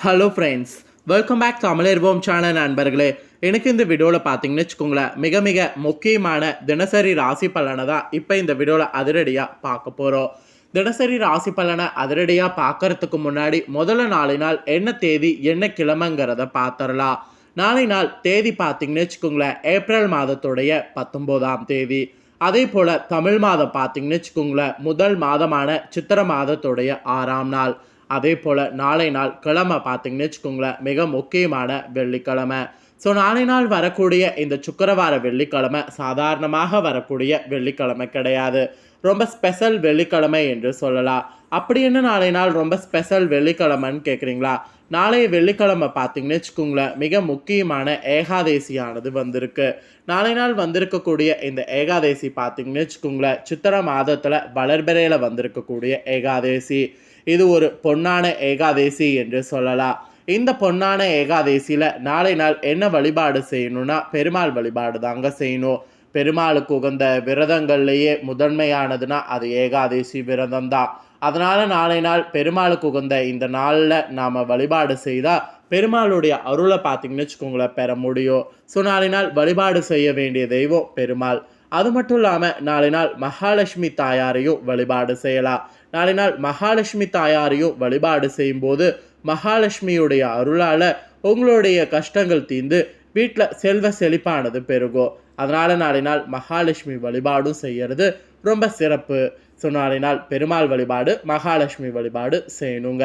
Hello friends welcome back தமிழர்வோம் channel நண்பர்களே. எனக்கு இந்த வீடியோவில் பார்த்தீங்கன்னு வச்சுக்கோங்களேன் மிக மிக முக்கியமான தினசரி ராசி பலனை தான் இப்போ இந்த வீடியோவில் அதிரடியாக பார்க்க போகிறோம் தினசரி ராசி பலனை அதிரடியாக பார்க்கறதுக்கு முன்னாடி முதல்ல நாளை நாள் என்ன தேதி என்ன கிழமைங்கிறத பார்த்துடலாம். நாளை நாள் தேதி பார்த்தீங்கன்னு வச்சுக்கோங்களேன் ஏப்ரல் மாதத்துடைய பத்தொம்போதாம் தேதி. அதே போல் தமிழ் மாதம் பார்த்தீங்கன்னு வச்சுக்கோங்களேன் முதல் மாதமான சித்திர மாதத்துடைய ஆறாம் நாள். அதே போல் நாளை நாள் கிழமை பார்த்தீங்கன்னு வச்சுக்கோங்களேன் மிக முக்கியமான வெள்ளிக்கிழமை. ஸோ நாளை நாள் வரக்கூடிய இந்த சுக்கரவார வெள்ளிக்கிழமை சாதாரணமாக வரக்கூடிய வெள்ளிக்கிழமை கிடையாது. ரொம்ப ஸ்பெஷல் வெள்ளிக்கிழமை என்று சொல்லலாம். அப்படி என்ன நாளை நாள் ரொம்ப ஸ்பெஷல் வெள்ளிக்கிழமைன்னு கேட்குறீங்களா நாளைய வெள்ளிக்கிழமை பார்த்தீங்கன்னு வச்சுக்கோங்களேன் மிக முக்கியமான ஏகாதேசியானது வந்திருக்கு. நாளை நாள் வந்திருக்கக்கூடிய இந்த ஏகாதேசி பார்த்தீங்கன்னு வச்சுக்கோங்களேன் சித்திர மாதத்தில் வளர்பிறையில் வந்திருக்கக்கூடிய ஏகாதேசி. இது ஒரு பொன்னான ஏகாதேசி என்று சொல்லலாம். இந்த பொன்னான ஏகாதேசியில் நாளை நாள் என்ன வழிபாடு செய்யணும்னா பெருமாள் வழிபாடு தாங்க செய்யணும். பெருமாளுக்கு உகந்த விரதங்கள்லேயே முதன்மையானதுன்னா அது ஏகாதேசி விரதம் தான் அதனால் நாளை நாள் பெருமாளுக்கு உகந்த இந்த நாளில் நாம் வழிபாடு செய்தால் பெருமாளுடைய அருளை பார்த்தீங்கன்னு வச்சுக்கோங்களேன் பெற முடியும். ஸோ நாளை நாள் வழிபாடு செய்ய வேண்டிய தெய்வம் பெருமாள். அது மட்டும் இல்லாமல் நாளை நாள் மகாலட்சுமி தாயாரையும் வழிபாடு செய்யலாம். நாளை நாள் மகாலட்சுமி தாயாரையும் வழிபாடு செய்யும்போது மகாலட்சுமியுடைய அருளால் உங்களுடைய கஷ்டங்கள் தீர்ந்து வீட்டில் செல்வ செழிப்பானது பெருகும். அதனால் நாளை நாள் மகாலட்சுமி வழிபாடும் செய்யறது ரொம்ப சிறப்பு. ஸோ நாளை நாள் பெருமாள் வழிபாடு மகாலட்சுமி வழிபாடு செய்யணுங்க.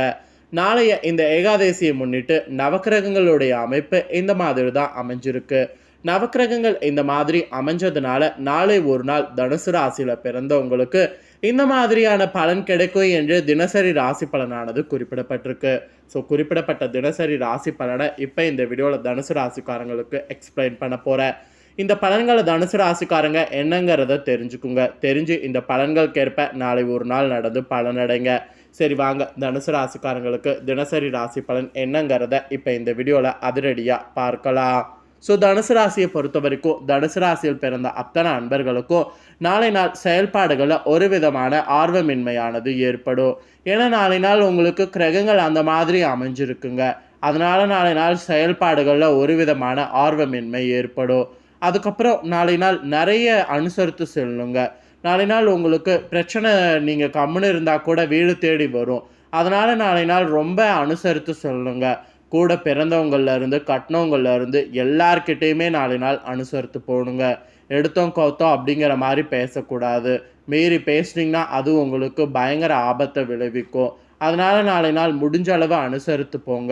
நாளைய இந்த ஏகாதசியை முன்னிட்டு நவக்கிரகங்களுடைய அமைப்பு இந்த மாதிரி தான் அமைஞ்சிருக்கு. நவக்கிரகங்கள் இந்த மாதிரி அமைஞ்சதுனால நாளை ஒரு நாள் தனுசு ராசியில் பிறந்தவங்களுக்கு இந்த மாதிரியான பலன் கிடைக்கும் என்று தினசரி ராசி பலனானது குறிப்பிடப்பட்டிருக்கு. ஸோ குறிப்பிடப்பட்ட தினசரி ராசி பலனை இப்போ இந்த வீடியோவில் தனுசு ராசிக்காரங்களுக்கு எக்ஸ்பிளைன் பண்ண போகிறேன் இந்த பலன்களை தனுசு ராசிக்காரங்க என்னங்கிறத தெரிஞ்சுக்குங்க. தெரிஞ்சு இந்த பலன்களுக்கேற்ப நாளை ஒரு நாள் நடந்து பலனடைங்க. சரி வாங்க. தனுசு ராசிக்காரங்களுக்கு தினசரி ராசி பலன் என்னங்கிறத இப்போ இந்த வீடியோவில் அதிரடியாக பார்க்கலாம். ஸோ தனுசு ராசியை பொறுத்த வரைக்கும் தனுசு ராசியில் பிறந்த அத்தனை அன்பர்களுக்கும் நாளை நாள் செயல்பாடுகளில் ஒரு விதமான ஆர்வமின்மையானது ஏற்படும். ஏன்னா நாளை நாள் உங்களுக்கு கிரகங்கள் அந்த மாதிரி அமைஞ்சிருக்குங்க. அதனால் நாளை நாள் செயல்பாடுகளில் ஒரு விதமான ஆர்வமின்மை ஏற்படும். அதுக்கப்புறம் நாளை நாள் நிறைய அனுசரித்து செல்லுங்க. நாளை நாள் உங்களுக்கு பிரச்சனை நீங்கள் கம்முன்னு இருந்தால் கூட வீடு தேடி வரும். அதனால் நாளை நாள் ரொம்ப அனுசரித்து சொல்லுங்க. கூட பிறந்தவங்கள்லேருந்து இருந்து எல்லார்கிட்டேயுமே நாளை நாள் அனுசரித்து போகணுங்க எடுத்தோம் கவுத்தோம் அப்படிங்கிற மாதிரி பேசக்கூடாது. மீறி பேசுனீங்கன்னா அது உங்களுக்கு பயங்கர ஆபத்தை விளைவிக்கும். அதனால் நாளை நாள் முடிஞ்ச அளவு அனுசரித்து போங்க.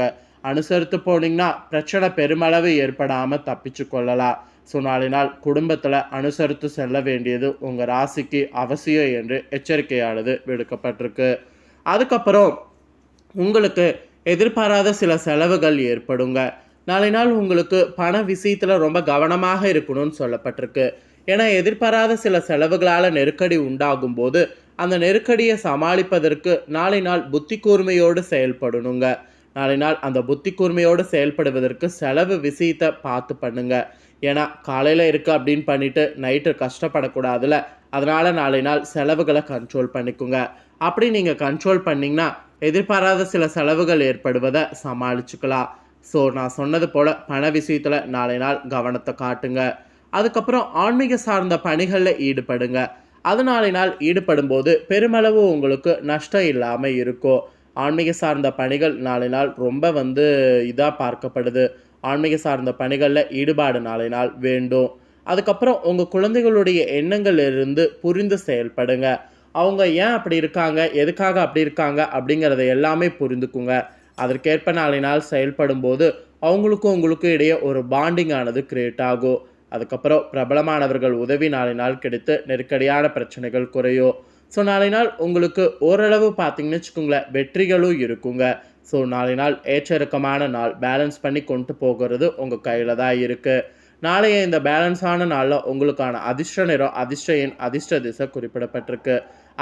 அனுசரித்து போனீங்கன்னா பிரச்சனை பெருமளவு ஏற்படாமல் தப்பிச்சு கொள்ளலாம் ஸோ நாளை நாள் குடும்பத்தில் அனுசரித்து செல்ல வேண்டியது உங்கள் ராசிக்கு அவசியம் என்று எச்சரிக்கையானது விடுக்கப்பட்டிருக்கு. அதுக்கப்புறம் உங்களுக்கு எதிர்பாராத சில செலவுகள் ஏற்படுங்க. நாளை நாள் உங்களுக்கு பண விஷயத்தில் ரொம்ப கவனமாக இருக்கணும்னு சொல்லப்பட்டிருக்கு. ஏன்னா எதிர்பாராத சில செலவுகளால் நெருக்கடி உண்டாகும் போது அந்த நெருக்கடியை சமாளிப்பதற்கு நாளை நாள் புத்தி கூர்மையோடு செயல்படணுங்க. நாளை நாள் அந்த புத்தி கூர்மையோடு செயல்படுவதற்கு செலவு விஷயத்தை பார்த்து பண்ணுங்கள் ஏன்னா காலையில் இருக்குது அப்படின்னு பண்ணிவிட்டு நைட்டு கஷ்டப்படக்கூடாதுல. அதனால் நாளை நாள் செலவுகளை கண்ட்ரோல் பண்ணிக்கோங்க. அப்படி நீங்கள் கண்ட்ரோல் பண்ணிங்கன்னா எதிர்பாராத சில செலவுகள் ஏற்படுவதை சமாளிச்சுக்கலாம். ஸோ நான் சொன்னது போல் பண விஷயத்தில் நாளை நாள் கவனத்தை காட்டுங்க. அதுக்கப்புறம் ஆன்மீக சார்ந்த பணிகளில் ஈடுபடுங்க. அது நாளை நாள் ஈடுபடும் போது பெருமளவு உங்களுக்கு நஷ்டம் இல்லாமல் இருக்கும். ஆன்மீக சார்ந்த பணிகள் நாளை நாள் ரொம்ப வந்து இதாக பார்க்கப்படுது. ஆன்மீக சார்ந்த பணிகளில் ஈடுபாடு நாளை நாள் வேண்டும். அதுக்கப்புறம் உங்கள் குழந்தைகளுடைய எண்ணங்களிலிருந்து புரிந்து செயல்படுங்க. அவங்க ஏன் அப்படி இருக்காங்க? எதுக்காக அப்படி இருக்காங்க? அப்படிங்கிறத எல்லாமே புரிந்துக்குங்க. அதற்கேற்ப நாளை நாள் செயல்படும் போது அவங்களுக்கும் உங்களுக்கும் இடையே ஒரு பாண்டிங் ஆனது கிரியேட் ஆகும். அதுக்கப்புறம் பிரபலமானவர்கள் உதவி நாளை நாள் கிடைத்து நெருக்கடியான பிரச்சனைகள் குறையும். ஸோ நாளை நாள் உங்களுக்கு ஓரளவு பார்த்தீங்கன்னு வச்சுக்கோங்களேன் வெற்றிகளும் இருக்குங்க. ஸோ நாளை நாள் ஏற்ற இறக்கமான நாள். பேலன்ஸ் பண்ணி கொண்டு போகிறது உங்கள் கையில் தான் இருக்குது நாளைய இந்த பேலன்ஸான நாளில் உங்களுக்கான அதிர்ஷ்ட நிறம் அதிர்ஷ்ட எண் அதிர்ஷ்ட திசை குறிப்பிடப்பட்டிருக்கு.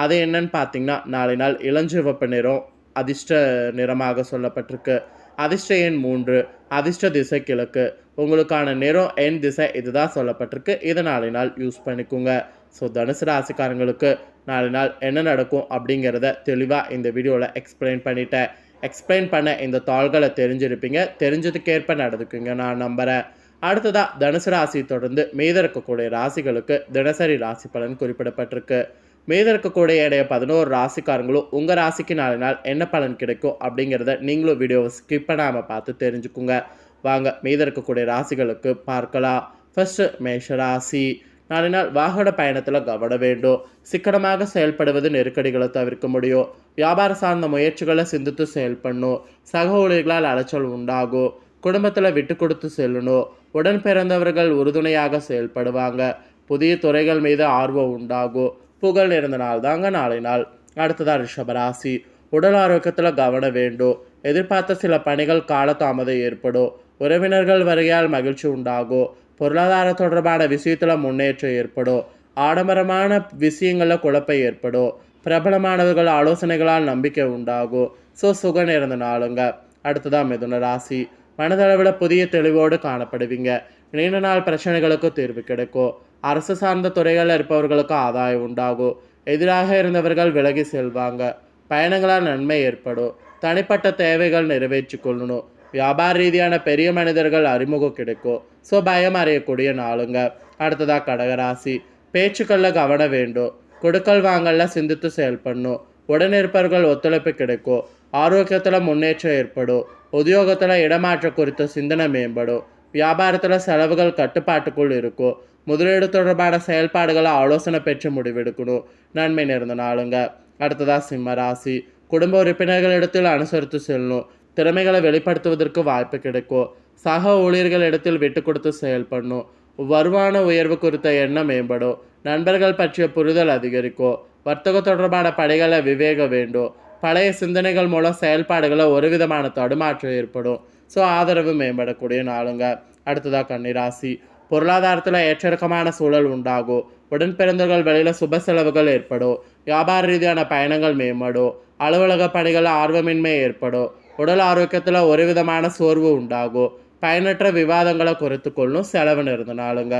அது என்னன்னு பார்த்தீங்கன்னா நாளை நாள் இளஞ்சிவப்பு நிறம் அதிர்ஷ்ட நிறமாக சொல்லப்பட்டிருக்கு. அதிர்ஷ்ட எண் மூன்று அதிர்ஷ்ட திசை கிழக்கு. உங்களுக்கான நிறம் எண் திசை இதுதான் சொல்லப்பட்டிருக்கு. இதை நாளை நாள் யூஸ் பண்ணிக்கோங்க. ஸோ தனுசு ராசிக்காரங்களுக்கு நாளை நாள் என்ன நடக்கும் அப்படிங்கிறத தெளிவாக இந்த வீடியோவில் எக்ஸ்பிளைன் பண்ணிட்டேன். எக்ஸ்பிளைன் பண்ண இந்த தாள்களை தெரிஞ்சிருப்பீங்க. தெரிஞ்சதுக்கேற்ப நடந்துக்குங்க. நான் நம்புகிறேன் அடுத்ததாக தனுசு ராசி தொடர்ந்து மீத இருக்கக்கூடிய ராசிகளுக்கு தினசரி ராசி பலன் குறிப்பிடப்பட்டிருக்கு. மீத இருக்கக்கூடிய இடைய பதினோரு ராசிக்காரங்களும் உங்கள் ராசிக்கு நாலு நாள் என்ன பலன் கிடைக்கும் அப்படிங்கிறத நீங்களும் வீடியோவை ஸ்கிப் பண்ணாமல் பார்த்து தெரிஞ்சுக்குங்க. வாங்க மீத இருக்கக்கூடிய ராசிகளுக்கு பார்க்கலாம். ஃபஸ்ட்டு மேஷ ராசி. நாளினால் நாள் வாகன பயணத்தில் கவன வேண்டும். சிக்கனமாக செயல்படுவது நெருக்கடிகளை தவிர்க்க முடியும். வியாபார சார்ந்த முயற்சிகளை சிந்தித்து செயல்படணும். சக ஊழியர்களால் அலைச்சல் உண்டாகும். குடும்பத்தில் விட்டு கொடுத்து செல்லணும். உடன் பிறந்தவர்கள் உறுதுணையாக செயல்படுவாங்க. புதிய துறைகள் மீது ஆர்வம் உண்டாகும். புகழ் இருந்த நாள் தாங்க நாளை நாள். அடுத்ததான் ரிஷபராசி உடல் ஆரோக்கியத்தில் கவனம் வேண்டும். எதிர்பார்த்த சில பணிகள் காலதாமதம் ஏற்படும். உறவினர்கள் வருகையால் மகிழ்ச்சி உண்டாகும். பொருளாதார தொடர்பான விஷயத்தில் முன்னேற்றம் ஏற்படும். ஆடம்பரமான விஷயங்களில் குழப்பம் ஏற்படும். பிரபலமானவர்கள் ஆலோசனைகளால் நம்பிக்கை உண்டாகும். ஸோ சுக நிறைந்த நாளுங்க. அடுத்ததாக மிதுன ராசி. மனதளவில் புதிய தெளிவோடு காணப்படுவீங்க. நீண்ட நாள் பிரச்சனைகளுக்கு தீர்வு கிடைக்கும். அரசு சார்ந்த துறைகளில் இருப்பவர்களுக்கு ஆதாயம் உண்டாகும். எதிராக இருந்தவர்கள் விலகி செல்வாங்க. பயணங்களால் நன்மை ஏற்படும். தனிப்பட்ட தேவைகள் நிறைவேற்றி கொள்ளணும். வியாபார ரீதியான பெரிய மனிதர்கள் அறிமுகம் கிடைக்கும் ஸோ பயம் அறியக்கூடிய நாளுங்க. அடுத்ததாக கடகராசி. பேச்சுக்களில் கவனம் வேண்டும் கொடுக்கல் வாங்கல சிந்தித்து செயல்படணும் உடனிருப்பவர்கள் ஒத்துழைப்பு கிடைக்கும் ஆரோக்கியத்தில் முன்னேற்றம் ஏற்படும் உத்தியோகத்தில் இடமாற்றம் குறித்த சிந்தனை மேம்படும் வியாபாரத்தில் செலவுகள் கட்டுப்பாட்டுக்குள் இருக்கும் முதலீடு தொடர்பான செயல்பாடுகளை ஆலோசனை பெற்று முடிவெடுக்கணும் நன்மை நேர்ந்த நாளுங்க. அடுத்ததாக சிம்ம ராசி. குடும்ப உறுப்பினர்களிடத்தில் அனுசரித்து செல்லணும். திறமைகளை வெளிப்படுத்துவதற்கு வாய்ப்பு கிடைக்கும். சக ஊழியர்களிடத்தில் விட்டு கொடுத்து செயல்படணும். வருமான உயர்வு குறித்த எண்ணம் மேம்படும். நண்பர்கள் பற்றிய புரிதல் அதிகரிக்கும். வர்த்தக தொடர்பான படைகளை விவேக வேண்டும். பழைய சிந்தனைகள் மூலம் செயல்பாடுகளை ஒரு விதமான தடுமாற்றம் ஏற்படும். ஸோ ஆதரவு மேம்படக்கூடிய நாளுங்க. அடுத்ததாக கன்னிராசி. பொருளாதாரத்தில் ஏற்றிறக்கமான சூழல் உண்டாகும். உடன் பிறந்தவர்கள் வெளியில் சுப செலவுகள் ஏற்படும். வியாபார ரீதியான பயணங்கள் மேம்படும். அலுவலக பணிகளில் ஆர்வமின்மை ஏற்படும். உடல் ஆரோக்கியத்தில் ஒரு விதமான சோர்வு உண்டாகும் பயனற்ற விவாதங்களை குறைத்து கொள்ளும் செலவு நிறந்த நாளுங்க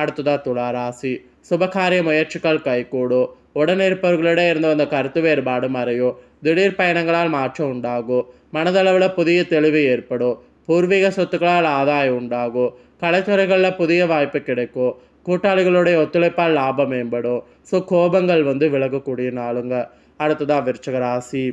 அடுத்ததாக துலா ராசி. சுபகாரிய முயற்சிகள் கைகூடும் உடன் இருப்பவர்களிடம் இருந்து வந்த கருத்து வேறுபாடு மறையும் திடீர் பயணங்களால் மாற்றம் உண்டாகும் மனதளவில் புதிய தெளிவு ஏற்படும் பூர்வீக சொத்துக்களால் ஆதாயம் உண்டாகும் கலைத்துறைகளில் புதிய வாய்ப்பு கிடைக்கும் கூட்டாளிகளுடைய ஒத்துழைப்பால் லாபம் மேம்படும் ஸோ கோபங்கள் வந்து விலகக்கூடிய நாளுங்க. அடுத்ததாக விருச்சக ராசி.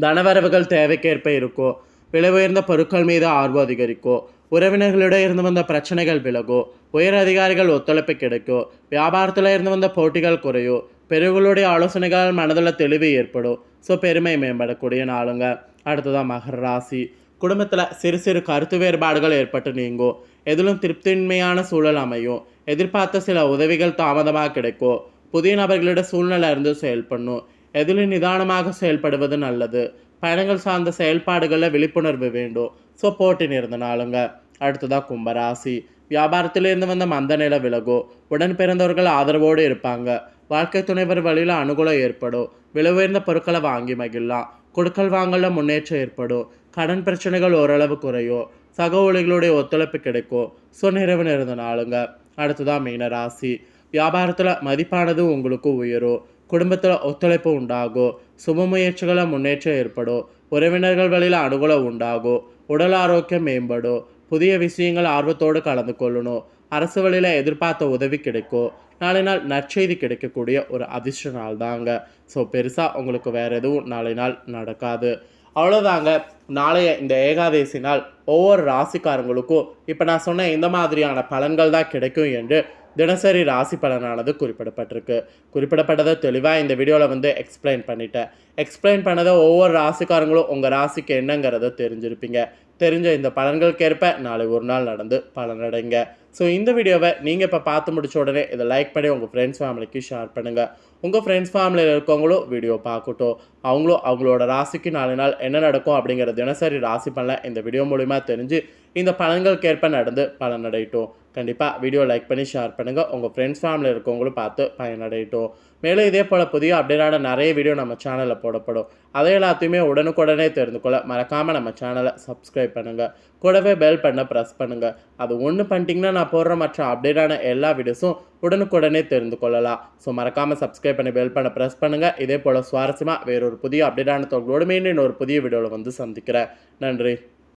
தனவரவுகள் தேவைக்கேற்ப இருக்கும் விலை உயர்ந்த பொருட்கள் மீது ஆர்வம் அதிகரிக்கும் உறவினர்களிடம் இருந்து வந்த பிரச்சனைகள் விலகும் உயர் அதிகாரிகள் ஒத்துழைப்பு கிடைக்கும் வியாபாரத்தில் இருந்து வந்த போட்டிகள் குறையும் பெருகளுடைய ஆலோசனைகளால் மனதில் தெளிவு ஏற்படும் ஸோ பெருமை மேம்படக்கூடிய நாளுங்க. அடுத்ததாக மகர ராசி. குடும்பத்தில் சிறு சிறு கருத்து வேறுபாடுகள் ஏற்பட்டு நீங்கும் எதிலும் திருப்தியின்மையான சூழல் அமையும் எதிர்பார்த்த சில உதவிகள் தாமதமாக கிடைக்கும் புதிய நபர்களிட சூழ்நிலை இருந்து செயல்படணும் எதிலும் நிதானமாக செயல்படுவது நல்லது. பயணங்கள் சார்ந்த செயல்பாடுகளில் விழிப்புணர்வு வேண்டும். ஸோ போட்டி இருந்தனாலுங்க அடுத்ததாக கும்பராசி. வியாபாரத்திலிருந்து வந்த மந்த நிலை விலகும் உடன் பிறந்தவர்கள் ஆதரவோடு இருப்பாங்க. வாழ்க்கை துணைவர் வழியில் அனுகூலம் ஏற்படும். விலை உயர்ந்த பொருட்களை வாங்கி மகிழலாம். கொடுக்கல் வாங்கல முன்னேற்றம் ஏற்படும். கடன் பிரச்சனைகள் ஓரளவு குறையும். சக ஊழியர்களுடைய ஒத்துழைப்பு கிடைக்கும். ஸோ நிறந்த நாளுங்க. அடுத்ததாக மீனராசி. வியாபாரத்தில் மதிப்பானது உங்களுக்கு உயரும். குடும்பத்தில் ஒத்துழைப்பு உண்டாகும் சுப முயற்சிகளை முன்னேற்றம் ஏற்படும் உறவினர்கள் வழியில் அனுகூலம் உண்டாகும் உடல் ஆரோக்கியம் மேம்படும் புதிய விஷயங்கள் ஆர்வத்தோடு கலந்து கொள்ளணும் அரசு வழியில் எதிர்பார்த்த உதவி கிடைக்கும் நாளை நாள் நற்செய்தி கிடைக்கக்கூடிய ஒரு அதிர்ஷ்ட நாள் தாங்க. ஸோ பெருசாக உங்களுக்கு வேறு எதுவும் நாளை நாள் நடக்காது. அவ்வளோதாங்க நாளைய இந்த ஏகாதசி நாள் ஒவ்வொரு ராசிக்காரங்களுக்கும் இப்போ நான் சொன்ன இந்த மாதிரியான பலன்கள் தான் கிடைக்கும் என்று தினசரி ராசி பலனானது குறிப்பிடப்பட்டிருக்கு. குறிப்பிடப்பட்டதை தெளிவாக இந்த வீடியோவில் வந்து எக்ஸ்பிளைன் பண்ணிட்டேன். எக்ஸ்பிளைன் பண்ணதை ஒவ்வொரு ராசிக்காரங்களும் உங்கள் ராசிக்கு என்னங்கிறத தெரிஞ்சிருப்பீங்க. தெரிஞ்ச இந்த பலன்களுக்கேற்ப நாளை ஒரு நாள் நடந்து பலனடைங்க ஸோ இந்த வீடியோவை நீங்கள் இப்போ பார்த்து முடிச்ச உடனே இதை லைக் பண்ணி உங்கள் ஃப்ரெண்ட்ஸ் ஃபேமிலிக்கு ஷேர் பண்ணுங்கள் உங்கள் ஃப்ரெண்ட்ஸ் ஃபேமிலியில் இருக்கவங்களும் வீடியோ பார்க்கட்டும். அவங்களும் அவங்களோட ராசிக்கு நாலு நாள் என்ன நடக்கும் அப்படிங்கிற தினசரி ராசி பலனை இந்த வீடியோ மூலிமா தெரிஞ்சு இந்த பலன்களுக்கேற்ப நடந்து பலனடையட்டும் கண்டிப்பாக வீடியோ லைக் பண்ணி ஷேர் பண்ணுங்கள் உங்கள் ஃப்ரெண்ட்ஸ் ஃபேமிலியில் இருக்கவங்களும் பார்த்து பயனடையட்டும். மேலும் இதே போல் புதிய அப்டேட்டான நிறைய வீடியோ நம்ம சேனலில் போடப்படும். அதை எல்லாத்தையுமே உடனுக்குடனே தெரிந்து கொள்ள மறக்காமல் நம்ம சேனலை சப்ஸ்கிரைப் பண்ணுங்கள் கூடவே பெல் பண்ண ப்ரெஸ் பண்ணுங்கள் அது ஒன்று பண்ணிட்டீங்கன்னா நான் போடுற மற்ற அப்டேட்டான எல்லா வீடியோஸும் உடனுக்குடனே தெரிந்து கொள்ளலாம். ஸோ மறக்காமல் சப்ஸ்கிரைப் பண்ணி பெல் பண்ண ப்ரெஸ் பண்ணுங்கள் இதே போல் சுவாரஸ்யமாக வேறொரு புதிய அப்டேட்டான தொகுதியோடு மீண்டும் இன்னொரு புதிய வீடியோவில் வந்து சந்திக்கிறேன். நன்றி.